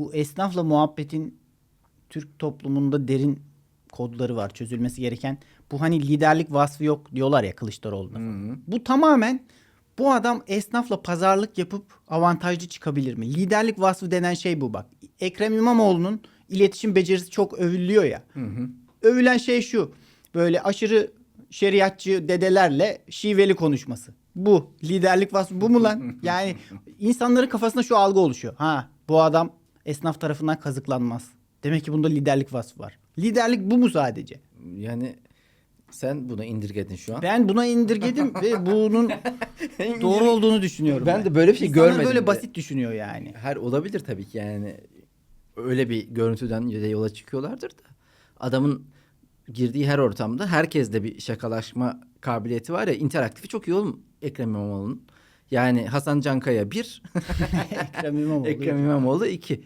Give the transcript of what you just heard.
Bu esnafla muhabbetin Türk toplumunda derin kodları var çözülmesi gereken. Bu hani liderlik vasfı yok diyorlar ya Kılıçdaroğlu'na. falan. Bu tamamen bu adam esnafla pazarlık yapıp avantajlı çıkabilir mi? Liderlik vasfı denen şey bu bak. Ekrem İmamoğlu'nun iletişim becerisi çok övülüyor ya. Övülen şey şu. Böyle aşırı şeriatçı dedelerle şiveli konuşması. Bu. Liderlik vasfı bu mu lan? Yani insanların kafasında şu algı oluşuyor. Ha bu adam esnaf tarafından kazıklanmaz. Demek ki bunda liderlik vasfı var. Liderlik bu mu sadece? Yani sen bunu indirgedin şu an. Ben buna indirgedim ve bunun doğru olduğunu düşünüyorum. Ben de böyle bir şey İnsanlar görmedim böyle de. basit düşünüyor yani. Her olabilir tabii ki yani. Öyle bir görüntüden de yola çıkıyorlardır da. Adamın girdiği her ortamda herkesle bir şakalaşma kabiliyeti var ya. interaktifi çok iyi oğlum Ekrem İmamoğlu'nun. Yani Hasan Cankaya bir, Ekrem İmamoğlu. Ekrem İmamoğlu iki.